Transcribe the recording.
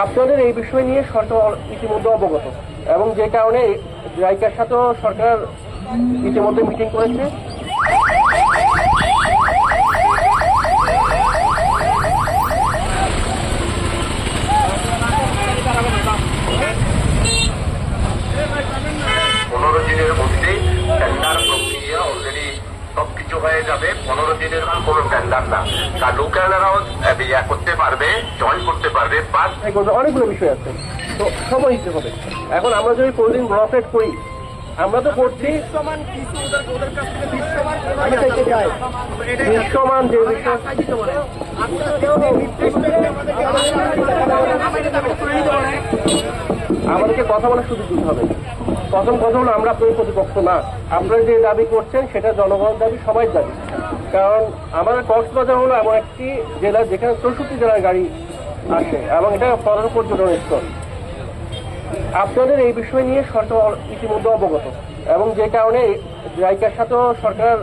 আপনাদের এই বিষয় নিয়ে সরকার ইতিমধ্যে অবগত। এবং যে কারণে জায়গার সাথেও সরকার ইতিমধ্যে মিটিং করেছে। পনেরো দিনের হয়ে যাবে পনেরো দিনের কোনো টেন্ডার না তার লোকেরাও ইয়া করতে পারবে জয়েন করতে পারবে এই অনেকগুলো বিষয় আছে তো সময় দিতে হবে এখন আমরা যদি প্রতিদিন ব্লকেট করি আমরা তো করছি দৃশ্যমান যে আমাদেরকে কথা বলার সুযোগ দিতে হবে প্রথম কথা হলো আমরা আপনার প্রতিপক্ষ না। আপনারা যে দাবি করছেন, সেটা জনগণ দাবি সবাই দাবি। কারণ আমাদের কক্সবাজার হলো এমন একটি জেলা যেখানে চৌষট্টি জেলার গাড়ি আসে, এবং এটা প্রধান পর্যটন স্থল। আপনাদের এই বিষয় নিয়ে সরকার ইতিমধ্যে অবগত, এবং যে কারণে জায়গার সাথেও সরকার